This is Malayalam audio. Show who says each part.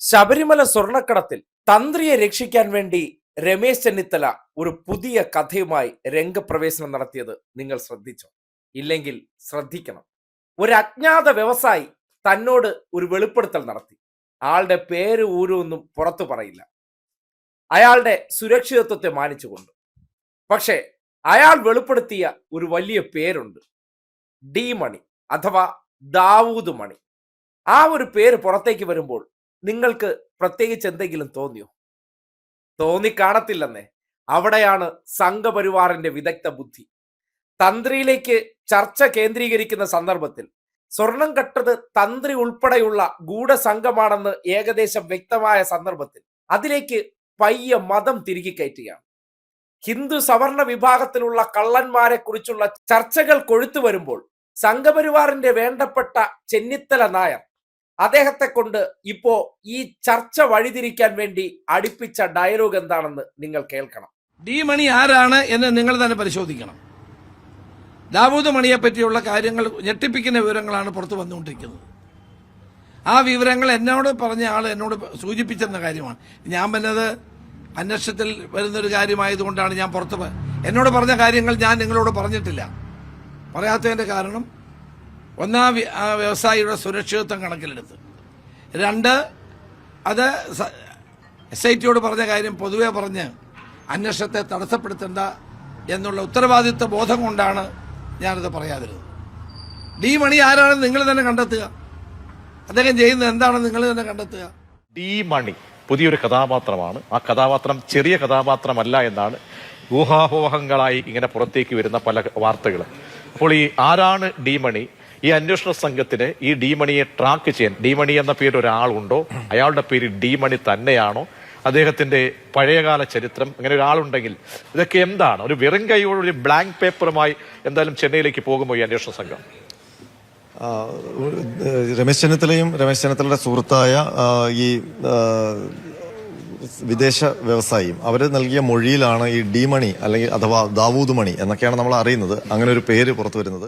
Speaker 1: ശബരിമല സ്വർണക്കടത്തിൽ തന്ത്രിയെ രക്ഷിക്കാൻ വേണ്ടി രമേശ് ചെന്നിത്തല ഒരു പുതിയ കഥയുമായി രംഗപ്രവേശനം നടത്തിയത് നിങ്ങൾ ശ്രദ്ധിച്ചോ? ഇല്ലെങ്കിൽ ശ്രദ്ധിക്കണം. ഒരു അജ്ഞാത വ്യവസായി തന്നോട് ഒരു വെളിപ്പെടുത്തൽ നടത്തി. ആളുടെ പേര് ഊരൊന്നും പുറത്തു പറയില്ല. അയാളുടെ സുരക്ഷിതത്വത്തെ മാനിച്ചുകൊണ്ട്. പക്ഷേ അയാൾ വെളിപ്പെടുത്തിയ ഒരു വലിയ പേരുണ്ട്. ഡി മണി അഥവാ ദാവൂദ് മണി. ആ ഒരു പേര് പുറത്തേക്ക് വരുമ്പോൾ നിങ്ങൾക്ക് പ്രത്യേകിച്ച് എന്തെങ്കിലും തോന്നിയോ? തോന്നിക്കാണത്തില്ലെന്നേ. അവിടെയാണ് സംഘപരിവാറിന്റെ വിദഗ്ധ ബുദ്ധി. തന്ത്രിയിലേക്ക് ചർച്ച കേന്ദ്രീകരിക്കുന്ന സന്ദർഭത്തിൽ സ്വർണം കട്ടത് തന്ത്രി ഉൾപ്പെടെയുള്ള ഗൂഢസംഘമാണെന്ന് ഏകദേശം വ്യക്തമായ സന്ദർഭത്തിൽ അതിലേക്ക് പയ്യ മതം തിരികെ കയറ്റുകയാണ്. ഹിന്ദു സവർണ വിഭാഗത്തിലുള്ള കള്ളന്മാരെ കുറിച്ചുള്ള ചർച്ചകൾ കൊഴുത്തു വരുമ്പോൾ സംഘപരിവാറിന്റെ വേണ്ടപ്പെട്ട ചെന്നിത്തല നായർ അദ്ദേഹത്തെ കൊണ്ട് ഇപ്പോ ഈ ചർച്ച വഴിതിരിക്കാൻ വേണ്ടി അടുപ്പിച്ച ഡയലോഗ് എന്താണെന്ന് നിങ്ങൾ കേൾക്കണം.
Speaker 2: ഡി മണി ആരാണ് എന്ന് നിങ്ങൾ തന്നെ പരിശോധിക്കണം. ദാവൂദ് മണിയെ പറ്റിയുള്ള കാര്യങ്ങൾ ഞെട്ടിപ്പിക്കുന്ന വിവരങ്ങളാണ് പുറത്തു വന്നുകൊണ്ടിരിക്കുന്നത്. ആ വിവരങ്ങൾ എന്നോട് പറഞ്ഞ ആൾ എന്നോട് സൂചിപ്പിച്ചെന്ന കാര്യമാണ്. ഞാൻ പറഞ്ഞത് അന്വേഷണത്തിൽ വരുന്നൊരു കാര്യമായതുകൊണ്ടാണ് ഞാൻ പുറത്ത് എന്നോട് പറഞ്ഞ കാര്യങ്ങൾ ഞാൻ നിങ്ങളോട് പറഞ്ഞിട്ടില്ല. പറയാത്തതിന്റെ കാരണം ഒന്നാം ആ വ്യവസായിയുടെ സുരക്ഷിതത്വം കണക്കിലെടുത്ത്. രണ്ട് അത് എസ് ഐ ടിയോട് പറഞ്ഞ കാര്യം പൊതുവെ പറഞ്ഞ് അന്വേഷണത്തെ തടസ്സപ്പെടുത്തേണ്ട എന്നുള്ള ഉത്തരവാദിത്വ ബോധം കൊണ്ടാണ് ഞാനത് പറയാതിരുന്നത്. ഡി മണി ആരാണെന്ന് നിങ്ങൾ തന്നെ കണ്ടെത്തുക. അദ്ദേഹം ചെയ്യുന്നത് എന്താണെന്ന് നിങ്ങൾ തന്നെ കണ്ടെത്തുക.
Speaker 3: ഡി മണി പുതിയൊരു കഥാപാത്രമാണ്. ആ കഥാപാത്രം ചെറിയ കഥാപാത്രമല്ല എന്നാണ് ഊഹാപോഹങ്ങളായി ഇങ്ങനെ പുറത്തേക്ക് വരുന്ന പല വാർത്തകൾ അപ്പോൾ ഈ ആരാണ് ഡി മണി? ഈ അന്വേഷണ സംഘത്തിന് ഈ ഡി മണിയെ ട്രാക്ക് ചെയ്യാൻ ഡി മണി എന്ന പേര് ഒരാളുണ്ടോ? അയാളുടെ പേര് ഡി മണി തന്നെയാണോ? അദ്ദേഹത്തിന്റെ പഴയകാല ചരിത്രം അങ്ങനെ ഒരാളുണ്ടെങ്കിൽ ഇതൊക്കെ എന്താണ്? ഒരു വെറും കൈയോട് ഒരു ബ്ലാങ്ക് പേപ്പറുമായി എന്തായാലും ചെന്നൈയിലേക്ക് പോകുമോ ഈ അന്വേഷണ സംഘം?
Speaker 4: രമേശ് ചെന്നിത്തലയും രമേശ് ചെന്നിത്തലയുടെ സുഹൃത്തായ ഈ വിദേശ വ്യവസായിയും അവർ നൽകിയ മൊഴിയിലാണ് ഈ ഡി മണി അല്ലെങ്കിൽ അഥവാ ദാവൂദ് മണി എന്നൊക്കെയാണ് നമ്മൾ അറിയുന്നത്. അങ്ങനെ ഒരു പേര് പുറത്തു വരുന്നത്.